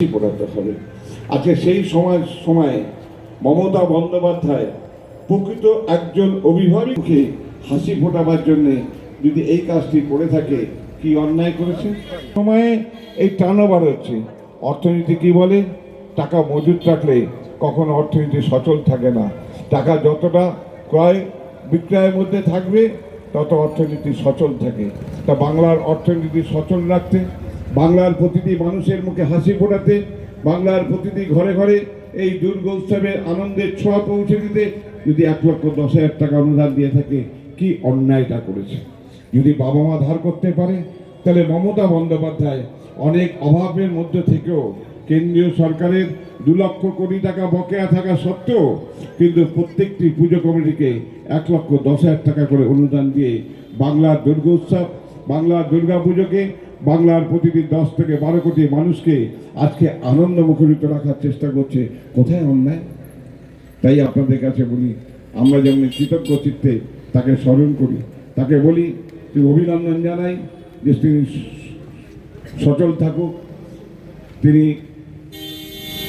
পড়াতে হবে? আজকে সেই সময়, সময়ে মমতা বন্দ্যোপাধ্যায় প্রকৃত একজন অভিভাবককে হাসি ফোটাবার জন্যে যদি এই কাজটি করে থাকে, কি অন্যায় করেছে? সময়ে এই টার্নওভার হচ্ছে। অর্থনীতি কি বলে? টাকা মজুদ থাকলে কখনো অর্থনীতি সচল থাকে না। টাকা যতটা ক্রয় বিক্রয়ের মধ্যে থাকবে, তত অর্থনীতি সচল থাকে। তা বাংলার অর্থনীতি সচল রাখতে বাংলার প্রতিটি মানুষের মুখে হাসি ফোটাতে, বাংলার প্রতিটি ঘরে ঘরে এই দুর্গা উৎসবের আনন্দের ছোঁয়া পৌঁছে দিতে যদি এক লক্ষ দশ হাজার টাকা অনুদান দিয়ে থাকে, কি অন্যায়টা করেছে? যদি বাবা মা ধার করতে পারে, তাহলে মমতা বন্দ্যোপাধ্যায় অনেক অভাবের মধ্যে থেকেও কেন্দ্রীয় সরকারের দু লক্ষ কোটি টাকা বকেয়া থাকা সত্ত্বেও কিন্তু প্রত্যেকটি পুজো কমিটিকে এক লক্ষ দশ হাজার টাকা করে অনুদান দিয়ে বাংলার দুর্গা উৎসব, বাংলার দুর্গা পুজোকে বাংলার প্রতিটি দশ থেকে বারো কোটি মানুষকে আজকে আনন্দ মুখরিত রাখার চেষ্টা করছে। কোথায় অন্যায়? তাই আপনাদের কাছে বলি, আমরা যেমন কৃতজ্ঞ চিত্তে তাকে স্মরণ করি, তাকে বলি তুই অভিনন্দন জানাই যে তিনি সচল থাকুক, তিনি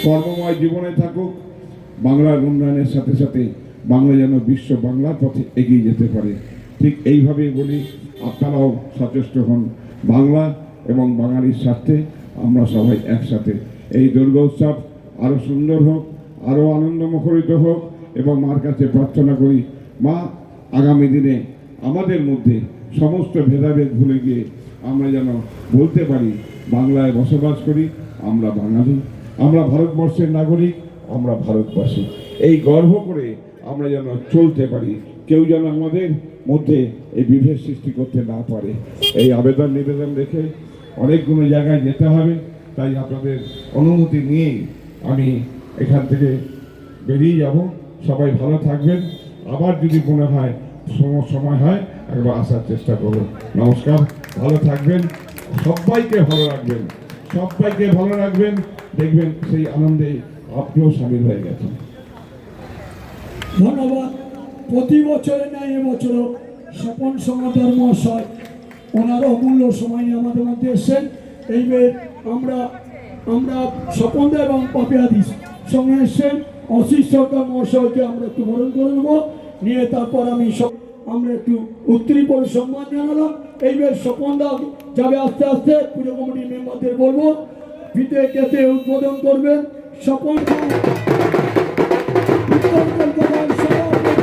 কর্মময় জীবনে থাকুক, বাংলার উন্নয়নের সাথে সাথে বাংলা যেন বিশ্ব বাংলার পথে এগিয়ে যেতে পারে। ঠিক এইভাবেই বলি, আপনারাও সচেষ্ট হন। বাংলা এবং বাঙালির স্বার্থে আমরা সবাই একসাথে। এই দুর্গা উৎসব আরও সুন্দর হোক আরও আনন্দমুখরিত হোক এবং মার কাছে প্রার্থনা করি, মা, আগামী দিনে আমাদের মধ্যে সমস্ত ভেদাভেদ ভুলে গিয়ে আমরা যেন বলতে পারি, বাংলায় বসবাস করি, আমরা বাঙালি, আমরা ভারতবর্ষের নাগরিক, আমরা ভারতবাসী। এই গর্ব করে আমরা যেন চলতে পারি। কেউ যেন আমাদের মধ্যে এই বিভেদ সৃষ্টি করতে না পারে। এই আবেদন নিবেদন রেখে অনেকগুলো জায়গায় যেতে হবে। তাই আপনাদের অনুমতি নিয়েই আমি এখান থেকে বেরিয়ে যাব। সবাই ভালো থাকবেন। আবার যদি মনে হয় সম- সময় হয়, একবার আসার চেষ্টা করব নমস্কার, ভালো থাকবেন। সবাইকে ভালো রাখবেন। সবাইকে ভালো রাখবেন। দেখবেন সেই আনন্দে আপনিও সামিল হয়ে গেছেন। ধন্যবাদ। প্রতি বছরে নেয় এবছরও স্বপন সমাদার মহাশয় ওনার অমূল্য সময় নিয়ে আমাদের মধ্যে এসেছেন। এইবার আমরা আমরা স্বপনদা এবং পাপিয়াদি সঙ্গে এসেছেন। অশিস সরকার মহাশয়কে আমরা একটু বরণ করে নেব। নিয়ে তারপর আমি আমরা একটু উত্তরী পরে সম্মান জানালাম। এইবার স্বপনদা যাবে আস্তে আস্তে পুজো কমিটির মেম্বারদের বলব। ফিতে কেটে উদ্বোধন করবেন স্বপন উত্তর